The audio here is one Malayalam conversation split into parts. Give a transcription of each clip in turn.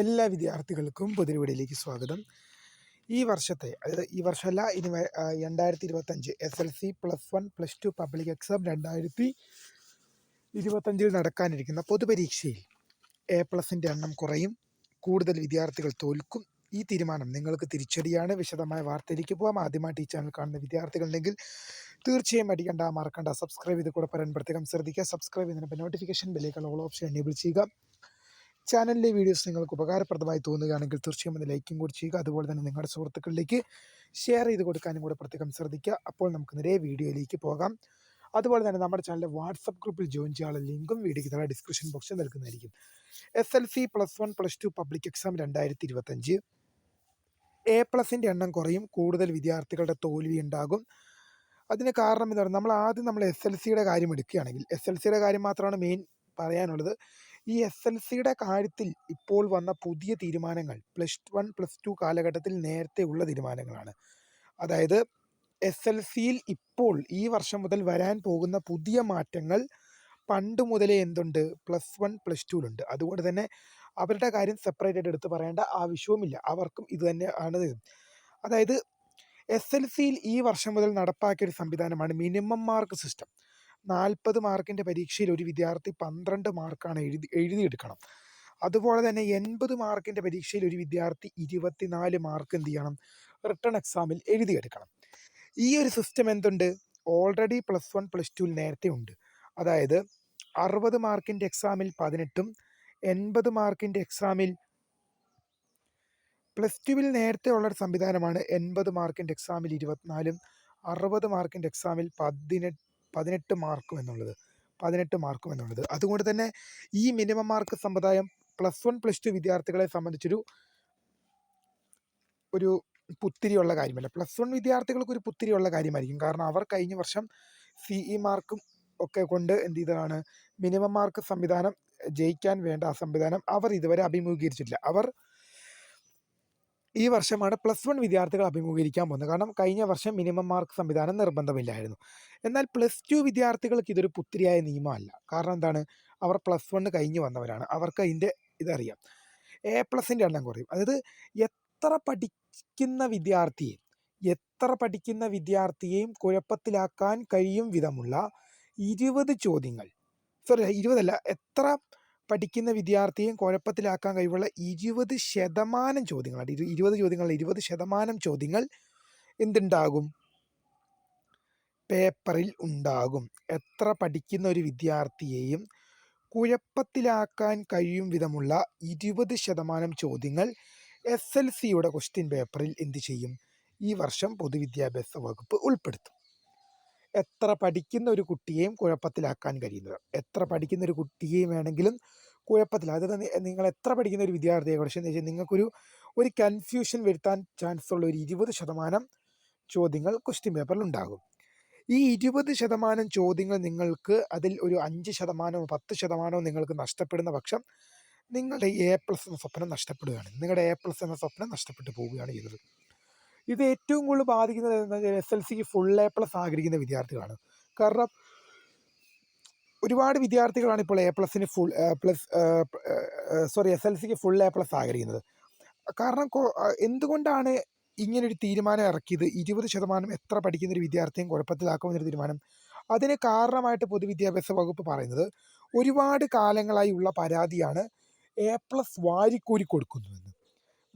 എല്ലാ വിദ്യാർത്ഥികൾക്കും പൊതുപരീക്ഷയിലേക്ക് സ്വാഗതം. ഈ വർഷത്തെ അതായത് ഈ വർഷമല്ല ഇനി രണ്ടായിരത്തി ഇരുപത്തഞ്ച് S L C plus one plus two public exam രണ്ടായിരത്തി ഇരുപത്തഞ്ചിൽ നടക്കാനിരിക്കുന്ന പൊതുപരീക്ഷയിൽ എ പ്ലസിന്റെ എണ്ണം കുറയും. കൂടുതൽ വിദ്യാർത്ഥികൾ തോൽക്കും. ഈ തീരുമാനം നിങ്ങൾക്ക് തിരിച്ചടിയാണ്. വിശദമായ വാർത്തയിലേക്ക് പോകാം ആദ്യമായിട്ട് ഈ ചാനൽ കാണുന്ന വിദ്യാർത്ഥികളുണ്ടെങ്കിൽ തീർച്ചയായും അടിക്കണ്ട മറക്കണ്ട സബ്സ്ക്രൈബ് ചെയ്ത് കൂടെ പറയാൻ പ്രത്യേകം ശ്രദ്ധിക്കുക സബ്സ്ക്രൈബ് ചെയ്യുന്നതിന് നോട്ടിഫിക്കേഷൻ ബില്ലേക്കുള്ള ഓൾ ഓപ്ഷൻ എനേബിൾ ചെയ്യുക. ചാനലിലെ വീഡിയോസ് നിങ്ങൾക്ക് ഉപകാരപ്രദമായി തോന്നുകയാണെങ്കിൽ തീർച്ചയായും ഒന്ന് ലൈക്കും കൂടി ചെയ്യുക. അതുപോലെ തന്നെ നിങ്ങളുടെ സുഹൃത്തുക്കളിലേക്ക് ഷെയർ ചെയ്ത് കൊടുക്കാനും കൂടെ പ്രത്യേകം ശ്രദ്ധിക്കുക. അപ്പോൾ നമുക്ക് നേരെ വീഡിയോയിലേക്ക് പോകാം. അതുപോലെ തന്നെ നമ്മുടെ ചാനലിലെ വാട്സപ്പ് ഗ്രൂപ്പിൽ ജോയിൻ ചെയ്യാനുള്ള ലിങ്കും വീഡിയോയ്ക്ക് താഴെ ഡിസ്ക്രിപ്ഷൻ ബോക്സിൽ നൽകുന്നതായിരിക്കും. S L C plus one plus two public exam രണ്ടായിരത്തി ഇരുപത്തഞ്ച് എ പ്ലസിന്റെ എണ്ണം കുറയും. കൂടുതൽ വിദ്യാർത്ഥികളുടെ തോൽവി ഉണ്ടാകും. അതിന് കാരണം എന്ന് പറഞ്ഞാൽ നമ്മൾ ആദ്യം നമ്മൾ എസ് എൽ സിയുടെ കാര്യം എടുക്കുകയാണെങ്കിൽ എസ് എൽ സിയുടെ കാര്യം മാത്രമാണ് മെയിൻ പറയാനുള്ളത്. ഈ എസ് എൽ സിയുടെ കാര്യത്തിൽ ഇപ്പോൾ വന്ന പുതിയ തീരുമാനങ്ങൾ പ്ലസ് വൺ പ്ലസ് ടു കാലഘട്ടത്തിൽ നേരത്തെ ഉള്ള തീരുമാനങ്ങളാണ്. അതായത് എസ് എൽ സിയിൽ ഇപ്പോൾ ഈ വർഷം മുതൽ വരാൻ പോകുന്ന പുതിയ മാറ്റങ്ങൾ പണ്ട് മുതലേ എന്തുണ്ട്? പ്ലസ് വൺ പ്ലസ് ടുവിലുണ്ട് അതുകൊണ്ട് തന്നെ അവരുടെ കാര്യം സെപ്പറേറ്റ് ആയിട്ട് എടുത്ത് പറയേണ്ട ആവശ്യവുമില്ല. അവർക്കും ഇത് തന്നെ ആണ് അതായത് എസ് എൽ സിയിൽ ഈ വർഷം മുതൽ നടപ്പാക്കിയ ഒരു സംവിധാനമാണ് മിനിമം മാർക്ക് സിസ്റ്റം നാൽപ്പത് മാർക്കിന്റെ പരീക്ഷയിൽ ഒരു വിദ്യാർത്ഥി പന്ത്രണ്ട് മാർക്കാണ് എഴുതി എഴുതിയെടുക്കണം. അതുപോലെ തന്നെ എൺപത് മാർക്കിന്റെ പരീക്ഷയിൽ ഒരു വിദ്യാർത്ഥി ഇരുപത്തിനാല് മാർക്ക് എന്ത് ചെയ്യണം? റിട്ടേൺ എക്സാമിൽ എഴുതിയെടുക്കണം. ഈ ഒരു സിസ്റ്റം എന്തുണ്ട്? ഓൾറെഡി പ്ലസ് വൺ പ്ലസ് ടുവിൽ നേരത്തെ ഉണ്ട്. അതായത് അറുപത് മാർക്കിന്റെ എക്സാമിൽ പതിനെട്ടും എൺപത് മാർക്കിന്റെ എക്സാമിൽ പ്ലസ് ടുവിൽ നേരത്തെ ഉള്ള ഒരു സംവിധാനമാണ് എൺപത് മാർക്കിന്റെ എക്സാമിൽ ഇരുപത്തിനാലും അറുപത് മാർക്കിന്റെ എക്സാമിൽ പതിനെട്ട് പതിനെട്ട് മാർക്കും എന്നുള്ളത് പതിനെട്ട് മാർക്കും എന്നുള്ളത്. അതുകൊണ്ട് തന്നെ ഈ മിനിമം മാർക്ക് സമ്പ്രദായം പ്ലസ് വൺ പ്ലസ് ടു വിദ്യാർത്ഥികളെ സംബന്ധിച്ചൊരു ഒരു പുത്തിരിയുള്ള കാര്യമല്ല. പ്ലസ് വൺ വിദ്യാർത്ഥികൾക്ക് ഒരു പുത്തിരിയുള്ള കാര്യമായിരിക്കും. കാരണം അവർ കഴിഞ്ഞ വർഷം സി ഇ മാർക്കും ഒക്കെ കൊണ്ട് എന്ത് ചെയ്തതാണ്? മിനിമം മാർക്ക് സംവിധാനം ജയിക്കാൻ വേണ്ട ആ സംവിധാനം അവർ ഇതുവരെ അഭിമുഖീകരിച്ചിട്ടില്ല. അവർ ഈ വർഷമാണ് പ്ലസ് വൺ വിദ്യാർത്ഥികൾ അഭിമുഖീകരിക്കാൻ പോകുന്നത്. കാരണം കഴിഞ്ഞ വർഷം മിനിമം മാർക്ക് സംവിധാനം നിർബന്ധമില്ലായിരുന്നു. എന്നാൽ പ്ലസ് ടു വിദ്യാർത്ഥികൾക്ക് ഇതൊരു പുത്തിരിയായ നിയമമല്ല. കാരണം എന്താണ്? അവർ പ്ലസ് വണ് കഴിഞ്ഞ് വന്നവരാണ്. അവർക്ക് അതിന്റെ ഇതറിയാം. എ പ്ലസിന്റെ എണ്ണം കുറയും. അതായത് എത്ര പഠിക്കുന്ന വിദ്യാർത്ഥിയെ എത്ര പഠിക്കുന്ന വിദ്യാർത്ഥിയെയും കുഴപ്പത്തിലാക്കാൻ കഴിയും വിധമുള്ള ഇരുപത് ചോദ്യങ്ങൾ. സോറി ഇരുപതല്ല എത്ര പഠിക്കുന്ന വിദ്യാർത്ഥിയെ കുഴപ്പത്തിലാക്കാൻ കഴിവുള്ള ഇരുപത് ശതമാനം ചോദ്യങ്ങളാണ് ഇരു ഇരുപത് ചോദ്യങ്ങൾ ഇരുപത് ശതമാനം ചോദ്യങ്ങൾ എന്തുണ്ടാകും? പേപ്പറിൽ ഉണ്ടാകും. എത്ര പഠിക്കുന്ന ഒരു വിദ്യാർത്ഥിയെയും കുഴപ്പത്തിലാക്കാൻ കഴിയും വിധമുള്ള ഇരുപത് ശതമാനം ചോദ്യങ്ങൾ എസ് എൽ സിയുടെ ക്വസ്റ്റ്യൻ പേപ്പറിൽ എന്ത് ചെയ്യും? ഈ വർഷം പൊതുവിദ്യാഭ്യാസ വകുപ്പ് ഉൾപ്പെടുത്തും. എത്ര പഠിക്കുന്ന ഒരു കുട്ടിയെയും കുഴപ്പത്തിലാക്കാൻ കഴിയുന്നത്. എത്ര പഠിക്കുന്ന ഒരു കുട്ടിയെയും വേണമെങ്കിലും കുഴപ്പത്തില്ല അതായത് നിങ്ങൾ എത്ര പഠിക്കുന്ന ഒരു വിദ്യാർത്ഥിയെ കുറിച്ച് എന്ന് വെച്ചാൽ നിങ്ങൾക്കൊരു ഒരു കൺഫ്യൂഷൻ വരുത്താൻ ചാൻസ് ഉള്ള ഒരു ഇരുപത് ശതമാനം ചോദ്യങ്ങൾ ക്വസ്റ്റ്യൻ പേപ്പറിൽ ഉണ്ടാകും. ഈ ഇരുപത് ശതമാനം ചോദ്യങ്ങൾ നിങ്ങൾക്ക് അതിൽ ഒരു അഞ്ച് ശതമാനമോ പത്ത് ശതമാനമോ നിങ്ങൾക്ക് നഷ്ടപ്പെടുന്ന പക്ഷം നിങ്ങളുടെ എ പ്ലസ് എന്ന സ്വപ്നം നഷ്ടപ്പെടുകയാണ്. നിങ്ങളുടെ എ പ്ലസ് എന്ന സ്വപ്നം നഷ്ടപ്പെട്ടു പോവുകയാണ് ചെയ്തത് ഇത് ഏറ്റവും കൂടുതൽ ബാധിക്കുന്നത് എസ് എൽ സിക്ക് ഫുൾ എ പ്ലസ് ആഗ്രഹിക്കുന്ന വിദ്യാർത്ഥികളാണ്. കാരണം ഒരുപാട് വിദ്യാർത്ഥികളാണ് ഇപ്പോൾ A പ്ലസിന് full plus sorry S L സിക്ക് ഫുൾ എ പ്ലസ് ആഗ്രഹിക്കുന്നത്. കാരണം എന്തുകൊണ്ടാണ് ഇങ്ങനൊരു തീരുമാനം ഇറക്കിയത്? ഇരുപത് ശതമാനം എത്ര പഠിക്കുന്ന ഒരു വിദ്യാർത്ഥിയും കുഴപ്പത്തിലാക്കുമെന്നൊരു തീരുമാനം. അതിന് കാരണമായിട്ട് പൊതുവിദ്യാഭ്യാസ വകുപ്പ് പറയുന്നത് ഒരുപാട് കാലങ്ങളായി ഉള്ള പരാതിയാണ് എ പ്ലസ് വാരിക്കോരി കൊടുക്കുന്നുവെന്ന്.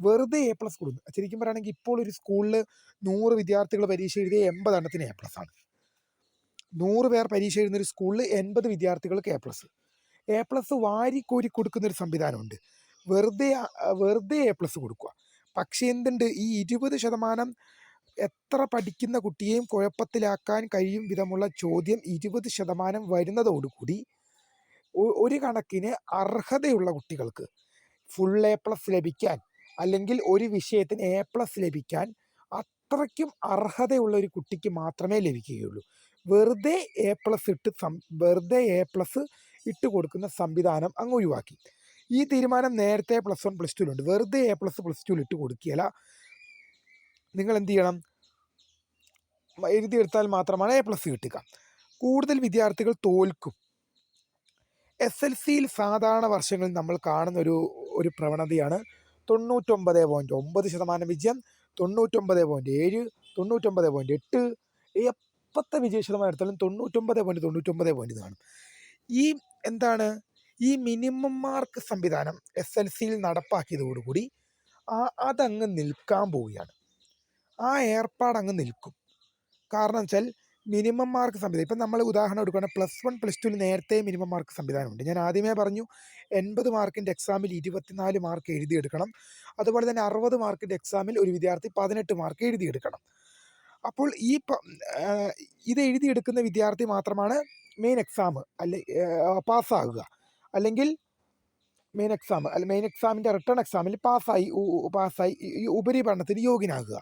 വെറുതെ എ പ്ലസ് കൊടുക്കുന്നു. ശരിക്കും പറയുകയാണെങ്കിൽ ഇപ്പോൾ ഒരു സ്കൂളിൽ നൂറ് വിദ്യാർത്ഥികൾ പരീക്ഷ എഴുതിയ എൺപത് എണ്ണത്തിന് എ പ്ലസ് ആണ്. നൂറ് പേർ പരീക്ഷ എഴുതുന്ന ഒരു സ്കൂളിൽ എൺപത് വിദ്യാർത്ഥികൾക്ക് എ പ്ലസ് എ പ്ലസ് വാരിക്കോരി കൊടുക്കുന്ന ഒരു സംവിധാനമുണ്ട്. വെറുതെ വെറുതെ എ പ്ലസ് കൊടുക്കുക. പക്ഷേ എന്തുണ്ട്? ഈ ഇരുപത് ശതമാനം എത്ര പഠിക്കുന്ന കുട്ടിയെയും കുഴപ്പത്തിലാക്കാൻ കഴിയും വിധമുള്ള ചോദ്യം ഇരുപത് ശതമാനം വരുന്നതോടുകൂടി ഒരു കണക്കിന് അർഹതയുള്ള കുട്ടികൾക്ക് ഫുൾ എ പ്ലസ് ലഭിക്കാൻ അല്ലെങ്കിൽ ഒരു വിഷയത്തിന് എ പ്ലസ് ലഭിക്കാൻ അത്രയ്ക്കും അർഹതയുള്ള ഒരു കുട്ടിക്ക് മാത്രമേ ലഭിക്കുകയുള്ളൂ. വെറുതെ എ പ്ലസ് ഇട്ട് സം വെറുതെ എ പ്ലസ് ഇട്ട് കൊടുക്കുന്ന സംവിധാനം അങ്ങ് ഒഴിവാക്കി. ഈ തീരുമാനം നേരത്തെ പ്ലസ് വൺ പ്ലസ് ടുവിലുണ്ട്. വെറുതെ എ പ്ലസ് പ്ലസ് ടുവിൽ ഇട്ട് കൊടുക്കുകയല്ല. നിങ്ങൾ എന്ത് ചെയ്യണം? എഴുതിയെടുത്താൽ മാത്രമാണ് എ പ്ലസ് കിട്ടുക. കൂടുതൽ വിദ്യാർത്ഥികൾ തോൽക്കും. എസ് എൽ സിയിൽ സാധാരണ വർഷങ്ങളിൽ നമ്മൾ കാണുന്ന ഒരു ഒരു പ്രവണതയാണ് തൊണ്ണൂറ്റൊമ്പത് പോയിന്റ് ഒമ്പത് ശതമാനം വിജയം തൊണ്ണൂറ്റൊമ്പത് പോയിന്റ് ഏഴ് തൊണ്ണൂറ്റൊമ്പത് പോയിന്റ് എട്ട് എപ്പത്തെ വിജയ ശതമാനം എടുത്താലും തൊണ്ണൂറ്റൊമ്പത് പോയിന്റ് തൊണ്ണൂറ്റൊമ്പത് പോയിന്റ് കാണും. ഈ എന്താണ്? ഈ മിനിമം മാർക്ക് സംവിധാനം എസ് എൽ സിയിൽ നടപ്പാക്കിയതോടുകൂടി ആ അതങ്ങ് നിൽക്കാൻ പോവുകയാണ്. ആ ഏർപ്പാടങ്ങ് നിൽക്കും. കാരണം വെച്ചാൽ മിനിമം മാർക്ക് സംവിധാനം. ഇപ്പം നമ്മൾ ഉദാഹരണം എടുക്കുകയാണെങ്കിൽ പ്ലസ് വൺ പ്ലസ് ടുവിൽ നേരത്തെ മിനിമം മാർക്ക് സംവിധാനമുണ്ട്. ഞാൻ ആദ്യമേ പറഞ്ഞു എൺപത് മാർക്കിന്റെ എക്സാമിൽ ഇരുപത്തിനാല് മാർക്ക് എഴുതിയെടുക്കണം. അതുപോലെ തന്നെ അറുപത് മാർക്കിന്റെ എക്സാമിൽ ഒരു വിദ്യാർത്ഥി പതിനെട്ട് മാർക്ക് എഴുതിയെടുക്കണം. അപ്പോൾ ഈ ഇത് എഴുതിയെടുക്കുന്ന വിദ്യാർത്ഥി മാത്രമാണ് മെയിൻ എക്സാം അല്ലെ പാസ്സാകുക. അല്ലെങ്കിൽ മെയിൻ എക്സാം അല്ല മെയിൻ എക്സാമിന്റെ റിട്ടേൺ എക്സാമിൽ പാസ്സായി പാസ്സായി ഉപരിപഠനത്തിന് യോഗ്യനാകുക.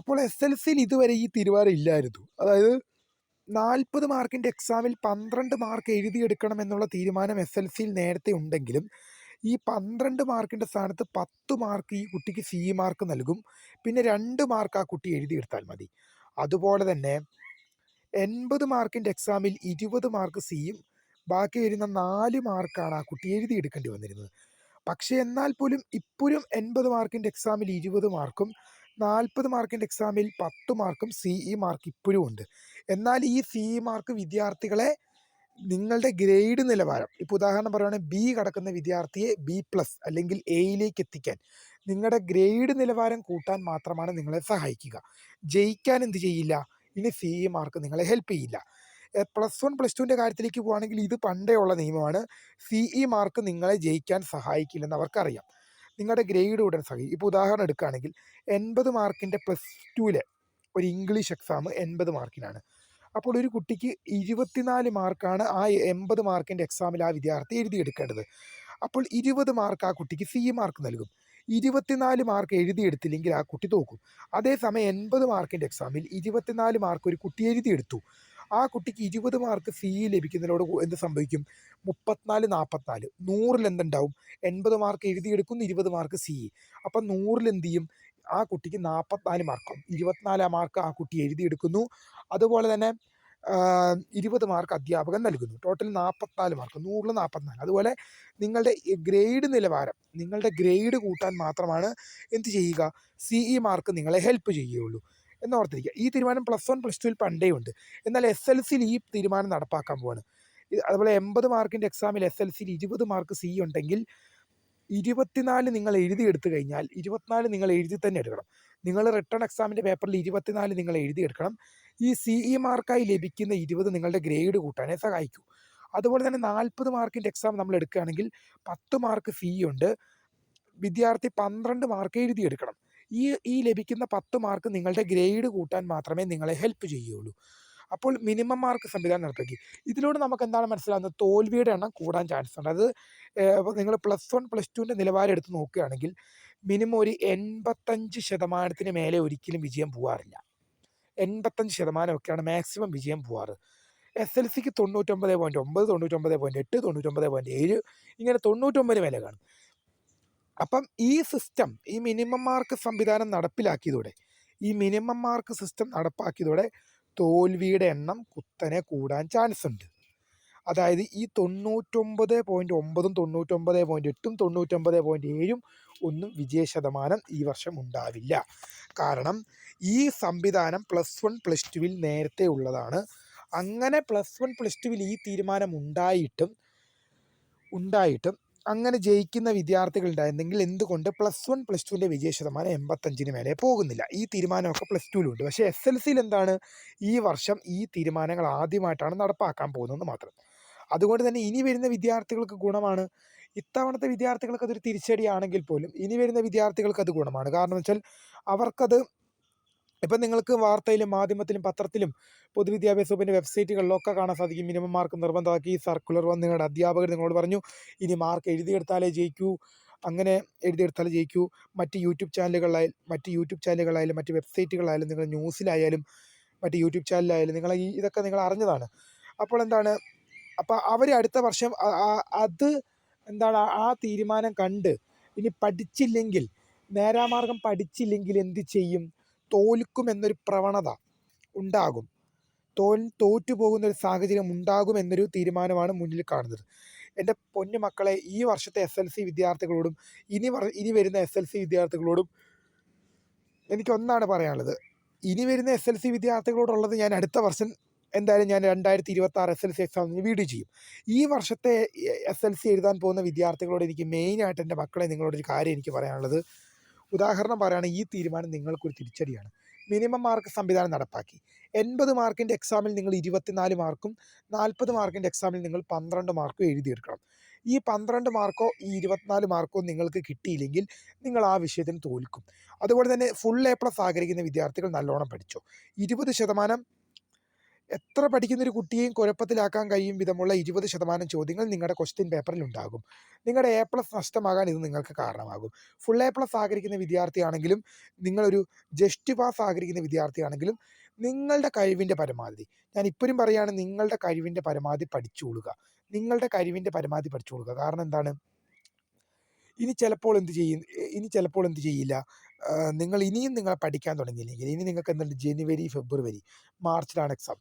അപ്പോൾ എസ് എൽ സിയിൽ ഇതുവരെ ഈ തീരുമാനം ഇല്ലായിരുന്നു. അതായത് നാൽപ്പത് മാർക്കിന്റെ എക്സാമിൽ പന്ത്രണ്ട് മാർക്ക് എഴുതിയെടുക്കണം എന്നുള്ള തീരുമാനം എസ് എൽ സിയിൽ നേരത്തെ ഉണ്ടെങ്കിലും ഈ പന്ത്രണ്ട് മാർക്കിന്റെ സ്ഥാനത്ത് പത്ത് മാർക്ക് ഈ കുട്ടിക്ക് സി മാർക്ക് നൽകും. പിന്നെ രണ്ട് മാർക്ക് ആ കുട്ടി എഴുതിയെടുത്താൽ മതി. അതുപോലെ തന്നെ എൺപത് മാർക്കിന്റെ എക്സാമിൽ ഇരുപത് മാർക്ക് സിയും ബാക്കി വരുന്ന നാല് മാർക്കാണ് ആ കുട്ടി എഴുതിയെടുക്കേണ്ടി വന്നിരുന്നത്. പക്ഷേ എന്നാൽ പോലും ഇപ്പോഴും എൺപത് മാർക്കിന്റെ എക്സാമിൽ ഇരുപത് മാർക്കും നാൽപ്പത് മാർക്കിന്റെ എക്സാമിൽ പത്ത് മാർക്കും സി ഇ മാർക്ക് ഇപ്പോഴും ഉണ്ട്. എന്നാൽ ഈ സി ഇ മാർക്ക് വിദ്യാർത്ഥികളെ നിങ്ങളുടെ ഗ്രേഡ് നിലവാരം ഇപ്പോൾ ഉദാഹരണം പറയുകയാണെങ്കിൽ ബി കടക്കുന്ന വിദ്യാർത്ഥിയെ ബി പ്ലസ് അല്ലെങ്കിൽ എയിലേക്ക് എത്തിക്കാൻ നിങ്ങളുടെ ഗ്രേഡ് നിലവാരം കൂട്ടാൻ മാത്രമാണ് നിങ്ങളെ സഹായിക്കുക. ജയിക്കാൻ എന്ത് ചെയ്യില്ല? ഇനി സി ഇ മാർക്ക് നിങ്ങളെ ഹെൽപ്പ് ചെയ്യില്ല. പ്ലസ് വൺ പ്ലസ് ടുവിന്റെ കാര്യത്തിലേക്ക് പോവുകയാണെങ്കിൽ ഇത് പണ്ടേ ഉള്ള നിയമമാണ്. സി ഇ മാർക്ക് നിങ്ങളെ ജയിക്കാൻ സഹായിക്കില്ലെന്ന് അവർക്കറിയാം. നിങ്ങളുടെ ഗ്രേഡ് ഉടൻ സഹായിക്കും ഇപ്പോൾ ഉദാഹരണം എടുക്കുകയാണെങ്കിൽ എൺപത് മാർക്കിന്റെ പ്ലസ് ടുവിലെ ഒരു ഇംഗ്ലീഷ് എക്സാം എൺപത് മാർക്കിനാണ്. അപ്പോൾ ഒരു കുട്ടിക്ക് ഇരുപത്തിനാല് മാർക്കാണ് ആ എൺപത് മാർക്കിന്റെ എക്സാമിൽ ആ വിദ്യാർത്ഥി എഴുതിയെടുക്കേണ്ടത്. അപ്പോൾ ഇരുപത് മാർക്ക് ആ കുട്ടിക്ക് സി മാർക്ക് നൽകും. ഇരുപത്തിനാല് മാർക്ക് എഴുതിയെടുത്തില്ലെങ്കിൽ ആ കുട്ടി തോക്കും. അതേസമയം എൺപത് മാർക്കിന്റെ എക്സാമിൽ ഇരുപത്തിനാല് മാർക്ക് ഒരു കുട്ടി എഴുതിയെടുത്തു. ആ കുട്ടിക്ക് ഇരുപത് മാർക്ക് സി ലഭിക്കുന്നതിനോട് എന്ത് സംഭവിക്കും? മുപ്പത്തിനാല് നാൽപ്പത്തിനാല് നൂറിൽ എന്തുണ്ടാവും? എൺപത് മാർക്ക് എഴുതിയെടുക്കുന്നു ഇരുപത് മാർക്ക് സി അപ്പം നൂറിൽ എന്ത് ചെയ്യും? ആ കുട്ടിക്ക് നാൽപ്പത്തിനാല് മാർക്കും ഇരുപത്തിനാലാം മാർക്ക് ആ കുട്ടി എഴുതിയെടുക്കുന്നു. അതുപോലെ തന്നെ ഇരുപത് മാർക്ക് അധ്യാപകൻ നൽകുന്നു. ടോട്ടൽ നാൽപ്പത്തിനാല് മാർക്ക് നൂറിൽ നാൽപ്പത്തിനാല് അതുപോലെ നിങ്ങളുടെ ഗ്രേഡ് നിലവാരം നിങ്ങളുടെ ഗ്രേഡ് കൂട്ടാൻ മാത്രമാണ് എന്ത് ചെയ്യുക? സി ഇ മാർക്ക് നിങ്ങളെ ഹെൽപ്പ് ചെയ്യുകയുള്ളൂ. എന്നോർത്തിരിക്കുക. ഈ തീരുമാനം പ്ലസ് വൺ പ്ലസ് ടുവിൽ പണ്ടേ ഉണ്ട്. എന്നാൽ എസ് എൽ സിയിൽ ഈ തീരുമാനം നടപ്പാക്കാൻ പോവാണ്. അതുപോലെ എൺപത് മാർക്കിന്റെ എക്സാമിൽ എസ് എൽ സിയിൽ ഇരുപത് മാർക്ക് സി ഉണ്ടെങ്കിൽ ഇരുപത്തിനാല് നിങ്ങൾ എഴുതി എഴുതിയെടുത്തു കഴിഞ്ഞാൽ ഇരുപത്തിനാല് നിങ്ങൾ എഴുതി തന്നെ എടുക്കണം. നിങ്ങൾ റിട്ടേൺ എക്സാമിന്റെ പേപ്പറിൽ ഇരുപത്തിനാല് നിങ്ങൾ എഴുതിയെടുക്കണം. ഈ സി ഇ മാർക്കായി ലഭിക്കുന്ന ഇരുപത് നിങ്ങളുടെ ഗ്രേഡ് കൂട്ടാനേ സഹായിക്കൂ. അതുപോലെ തന്നെ നാൽപ്പത് മാർക്കിന്റെ എക്സാം നമ്മൾ എടുക്കുകയാണെങ്കിൽ പത്ത് മാർക്ക് ഫീ ഉണ്ട്. വിദ്യാർത്ഥി പന്ത്രണ്ട് മാർക്ക് എഴുതിയെടുക്കണം. ഈ ഈ ലഭിക്കുന്ന പത്ത് മാർക്ക് നിങ്ങളുടെ ഗ്രേഡ് കൂട്ടാൻ മാത്രമേ നിങ്ങളെ ഹെൽപ്പ് ചെയ്യുള്ളൂ അപ്പോൾ മിനിമം മാർക്ക് സംവിധാനം നടപ്പാക്കി ഇതിലൂടെ നമുക്ക് എന്താണ് മനസ്സിലാകുന്നത് തോൽവിയുടെ എണ്ണം കൂടാൻ ചാൻസ് ഉണ്ട്. അത് നിങ്ങൾ പ്ലസ് വൺ പ്ലസ് ടുവിന്റെ നിലവാരം എടുത്ത് നോക്കുകയാണെങ്കിൽ മിനിമം ഒരു എൺപത്തഞ്ച് ശതമാനത്തിന് മേലെ ഒരിക്കലും വിജയം പോവാറില്ല. എൺപത്തഞ്ച് ശതമാനമൊക്കെയാണ് മാക്സിമം വിജയം പോവാറ്. എസ് എൽ സിക്ക് തൊണ്ണൂറ്റൊമ്പത് പോയിന്റ് ഒമ്പത് തൊണ്ണൂറ്റൊമ്പത് പോയിന്റ് എട്ട് തൊണ്ണൂറ്റൊമ്പത് പോയിന്റ് ഏഴ് ഇങ്ങനെ തൊണ്ണൂറ്റൊമ്പത് മേലെ കാണും. അപ്പം ഈ സിസ്റ്റം ഈ മിനിമം മാർക്ക് സംവിധാനം നടപ്പിലാക്കിയതോടെ ഈ മിനിമം മാർക്ക് സിസ്റ്റം നടപ്പാക്കിയതോടെ തോൽവിയുടെ എണ്ണം കുത്തനെ കൂടാൻ ചാൻസ് ഉണ്ട്. അതായത് ഈ തൊണ്ണൂറ്റൊമ്പത് പോയിന്റ് ഒമ്പതും തൊണ്ണൂറ്റൊമ്പത് പോയിന്റ് എട്ടും തൊണ്ണൂറ്റൊമ്പത് പോയിന്റ് ഏഴും ഒന്നും വിജയ ശതമാനം ഈ വർഷം ഉണ്ടാവില്ല. കാരണം ഈ സംവിധാനം പ്ലസ് വൺ പ്ലസ് ടുവിൽ നേരത്തെ ഉള്ളതാണ്. അങ്ങനെ പ്ലസ് വൺ പ്ലസ് ടുവിൽ ഈ തീരുമാനം ഉണ്ടായിട്ടും ഉണ്ടായിട്ടും അങ്ങനെ ജയിക്കുന്ന വിദ്യാർത്ഥികൾ വിദ്യാർത്ഥികളുണ്ടായിരുന്നെങ്കിൽ എന്തുകൊണ്ട് പ്ലസ് വൺ പ്ലസ് ടുവിന്റെ വിജയ ശതമാനം എൺപത്തഞ്ചിന് മേലെ പോകുന്നില്ല. ഈ തീരുമാനമൊക്കെ പ്ലസ് ടുവിലുണ്ട് പക്ഷേ എസ് എൽ സിയിൽ എന്താണ്? ഈ വർഷം ഈ തീരുമാനങ്ങൾ ആദ്യമായിട്ടാണ് നടപ്പാക്കാൻ പോകുന്നത് മാത്രം. അതുകൊണ്ട് തന്നെ ഇനി വരുന്ന വിദ്യാർത്ഥികൾക്ക് ഗുണമാണ്. ഇത്തവണത്തെ വിദ്യാർത്ഥികൾക്ക് അതൊരു തിരിച്ചടിയാണെങ്കിൽ പോലും ഇനി വരുന്ന വിദ്യാർത്ഥികൾക്ക് അത് ഗുണമാണ്. കാരണം വെച്ചാൽ അവർക്കത് ഇപ്പം നിങ്ങൾക്ക് വാർത്തയിലും മാധ്യമത്തിലും പത്രത്തിലും പൊതുവിദ്യാഭ്യാസ വകുപ്പിന്റെ വെബ്സൈറ്റുകളിലൊക്കെ കാണാൻ സാധിക്കും. മിനിമം മാർക്ക് നിർബന്ധമാക്കി സർക്കുലർ വന്ന് നിങ്ങളുടെ അധ്യാപകർ നിങ്ങളോട് പറഞ്ഞു ഇനി മാർക്ക് എഴുതിയെടുത്താലേ ജയിക്കൂ അങ്ങനെ എഴുതിയെടുത്താലേ ജയിക്കൂ. മറ്റ് യൂട്യൂബ് ചാനലുകളിലായാലും മറ്റ് യൂട്യൂബ് ചാനലുകളായാലും മറ്റ് വെബ്സൈറ്റുകളായാലും നിങ്ങൾ ന്യൂസിലായാലും മറ്റ് യൂട്യൂബ് ചാനലിലായാലും നിങ്ങൾ ഈ ഇതൊക്കെ നിങ്ങൾ അറിഞ്ഞതാണ്. അപ്പോൾ എന്താണ്? അപ്പോൾ അവർ അടുത്ത വർഷം അത് എന്താണ് ആ തീരുമാനം കണ്ട് ഇനി പഠിച്ചില്ലെങ്കിൽ നേരാമാർഗം പഠിച്ചില്ലെങ്കിൽ എന്ത് ചെയ്യും? തോൽക്കുമെന്നൊരു പ്രവണത ഉണ്ടാകും. തോൽ തോറ്റു പോകുന്ന ഒരു സാഹചര്യം ഉണ്ടാകും എന്നൊരു തീരുമാനമാണ് മുന്നിൽ കാണുന്നത്. എന്റെ പൊന്നു മക്കളെ ഈ വർഷത്തെ എസ് എൽ സി വിദ്യാർത്ഥികളോടും ഇനി ഇനി വരുന്ന എസ് എൽ സി വിദ്യാർത്ഥികളോടും എനിക്കൊന്നാണ് പറയാനുള്ളത്. ഇനി വരുന്ന എസ് എൽ സി വിദ്യാർത്ഥികളോടുള്ളത് ഞാൻ അടുത്ത വർഷം എന്തായാലും ഞാൻ രണ്ടായിരത്തി ഇരുപത്തി ആറ് എസ് എൽ സി എക്സാമിന് വീഡിയോ ചെയ്യും. ഈ വർഷത്തെ എസ് എൽ സി എഴുതാൻ പോകുന്ന വിദ്യാർത്ഥികളോട് എനിക്ക് മെയിനായിട്ട് എന്റെ മക്കളെ നിങ്ങളോടൊരു കാര്യം എനിക്ക് പറയാനുള്ളത്. ഉദാഹരണം പറയുകയാണെങ്കിൽ ഈ തീരുമാനം നിങ്ങൾക്കൊരു തിരിച്ചടിയാണ്. മിനിമം മാർക്ക് സംവിധാനം നടപ്പാക്കി. എൺപത് മാർക്കിന്റെ എക്സാമിൽ നിങ്ങൾ ഇരുപത്തിനാല് മാർക്കും നാൽപ്പത് മാർക്കിന്റെ എക്സാമിൽ നിങ്ങൾ പന്ത്രണ്ട് മാർക്കും എഴുതിയെടുക്കണം. ഈ പന്ത്രണ്ട് മാർക്കോ ഈ ഇരുപത്തിനാല് മാർക്കോ നിങ്ങൾക്ക് കിട്ടിയില്ലെങ്കിൽ നിങ്ങൾ ആ വിഷയത്തിന് തോൽക്കും. അതുപോലെ തന്നെ ഫുൾ എ പ്ലസ് ആഗ്രഹിക്കുന്ന വിദ്യാർത്ഥികൾ നല്ലോണം പഠിച്ചു. ഇരുപത് ശതമാനം എത്ര പഠിക്കുന്ന ഒരു കുട്ടിയെയും കുഴപ്പത്തിലാക്കാൻ കഴിയും വിധമുള്ള ഇരുപത് ശതമാനം ചോദ്യങ്ങൾ നിങ്ങളുടെ ക്വസ്റ്റ്യൻ പേപ്പറിൽ ഉണ്ടാകും നിങ്ങളുടെ എ പ്ലസ് നഷ്ടമാകാൻ ഇത് നിങ്ങൾക്ക് കാരണമാകും. ഫുൾ എ പ്ലസ് ആഗ്രഹിക്കുന്ന വിദ്യാർത്ഥിയാണെങ്കിലും നിങ്ങളൊരു ജസ്റ്റ് പാസ് ആഗ്രഹിക്കുന്ന വിദ്യാർത്ഥിയാണെങ്കിലും നിങ്ങളുടെ കഴിവിന്റെ പരമാവധി. ഞാൻ ഇപ്പോഴും പറയുകയാണ് നിങ്ങളുടെ കഴിവിന്റെ പരമാവധി പഠിച്ചുകൊള്ളുക നിങ്ങളുടെ കഴിവിന്റെ പരമാവധി പഠിച്ചുകൊള്ളുക കാരണം എന്താണ്? ഇനി ചിലപ്പോൾ എന്ത് ചെയ്യും? ഇനി ചിലപ്പോൾ എന്ത് ചെയ്യില്ല? നിങ്ങൾ ഇനിയും നിങ്ങൾ പഠിക്കാൻ തുടങ്ങിയില്ലെങ്കിൽ ഇനി നിങ്ങൾക്ക് എന്തുണ്ട്? ജനുവരി ഫെബ്രുവരി മാർച്ചിലാണ് എക്സാം.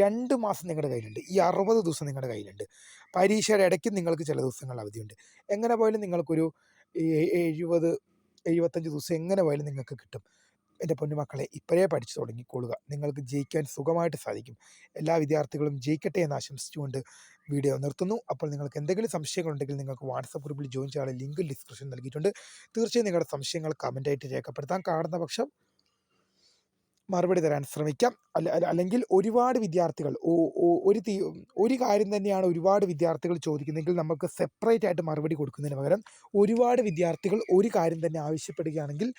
രണ്ട് മാസം നിങ്ങളുടെ കയ്യിലുണ്ട്. ഈ അറുപത് ദിവസം നിങ്ങളുടെ കയ്യിലുണ്ട്. പരീക്ഷയുടെ ഇടയ്ക്ക് നിങ്ങൾക്ക് ചില ദിവസങ്ങൾ അവധിയുണ്ട്. എങ്ങനെ പോയാലും നിങ്ങൾക്കൊരു എഴുപത് എഴുപത്തഞ്ച് ദിവസം എങ്ങനെ പോയാലും നിങ്ങൾക്ക് കിട്ടും. എന്റെ പൊന്നുമക്കളെ ഇപ്പോഴേ പഠിച്ചു തുടങ്ങിക്കൊള്ളുക നിങ്ങൾക്ക് ജയിക്കാൻ സുഖമായിട്ട് സാധിക്കും. എല്ലാ വിദ്യാർത്ഥികളും ജയിക്കട്ടെ എന്ന് ആശംസിച്ചുകൊണ്ട് വീഡിയോ നിർത്തുന്നു. അപ്പോൾ നിങ്ങൾക്ക് എന്തെങ്കിലും സംശയങ്ങളുണ്ടെങ്കിൽ നിങ്ങൾക്ക് വാട്സപ്പ് ഗ്രൂപ്പിൽ ജോയിൻ ചെയ്യാനുള്ള ലിങ്ക് ഡിസ്ക്രിപ്ഷൻ നൽകിയിട്ടുണ്ട്. തീർച്ചയായും നിങ്ങളുടെ സംശയങ്ങൾ കമന്റായിട്ട് രേഖപ്പെടുത്താൻ കാണുന്ന പക്ഷം മറുപടി തരാൻ ശ്രമിക്കാം. അല്ല അല്ല- അല്ലെങ്കിൽ ഒരുപാട് വിദ്യാർത്ഥികൾ ഒരു തീ ഒരു കാര്യം തന്നെയാണ് ഒരുപാട് വിദ്യാർത്ഥികൾ ചോദിക്കുന്നതെങ്കിൽ നമുക്ക് സെപ്പറേറ്റ് ആയിട്ട് മറുപടി കൊടുക്കുന്നതിന് പകരം ഒരുപാട് വിദ്യാർത്ഥികൾ ഒരു കാര്യം തന്നെ ആവശ്യപ്പെടുകയാണെങ്കിൽ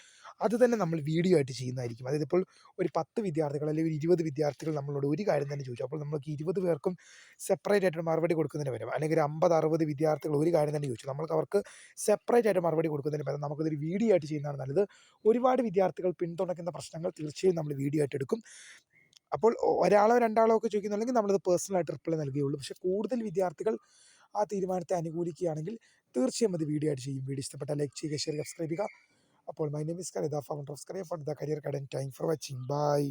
അത് തന്നെ നമ്മൾ വീഡിയോ ആയിട്ട് ചെയ്യുന്നതായിരിക്കും. അതായത് ഇപ്പോൾ ഒരു പത്ത് വിദ്യാർത്ഥികൾ അല്ലെങ്കിൽ ഒരു ഇരുപത് വിദ്യാർത്ഥികൾ നമ്മളോട് ഒരു കാര്യം തന്നെ ചോദിച്ചു. അപ്പോൾ നമുക്ക് ഇരുപത് പേർക്കും സെപ്പറേറ്റ് ആയിട്ട് മറുപടി കൊടുക്കുന്നതിന് പകരം അല്ലെങ്കിൽ ഒരു അമ്പത് അറുപത് വിദ്യാർത്ഥികൾ ഒരു കാര്യം തന്നെ ചോദിച്ചു. നമ്മൾക്ക് അവർക്ക് സെപ്പറേറ്റ് ആയിട്ട് മറുപടി കൊടുക്കുന്നതിന് പകരം നമുക്കതൊരു വീഡിയോ ആയിട്ട് ചെയ്യുന്നതാണ് നല്ലത്. ഒരുപാട് വിദ്യാർത്ഥികൾ പിന്തുണയ്ക്കുന്ന പ്രശ്നങ്ങൾ തീർച്ചയായും നമ്മൾ വീഡിയോ ആയിട്ട് എടുക്കും. അപ്പോൾ ഒരാളോ രണ്ടാളോ ഒക്കെ ചോദിക്കുന്നുണ്ടെങ്കിൽ നമ്മളത് പേഴ്സണലായിട്ട് റിപ്ലൈ നൽകുകയുള്ളൂ. പക്ഷേ കൂടുതൽ വിദ്യാർത്ഥികൾ ആ തീരുമാനത്തെ അനുകൂലിക്കുകയാണെങ്കിൽ തീർച്ചയായും അത് വീഡിയോ ആയിട്ട് ചെയ്യും. വീഡിയോ ഇഷ്ടപ്പെട്ട ലൈക്ക് ചെയ്യുക ഷെയർ സബ്സ്ക്രൈബ് ചെയ്യുക. അപ്പോൾ my name is Kanitha founder of scribe for the career guidance time for watching. Bye.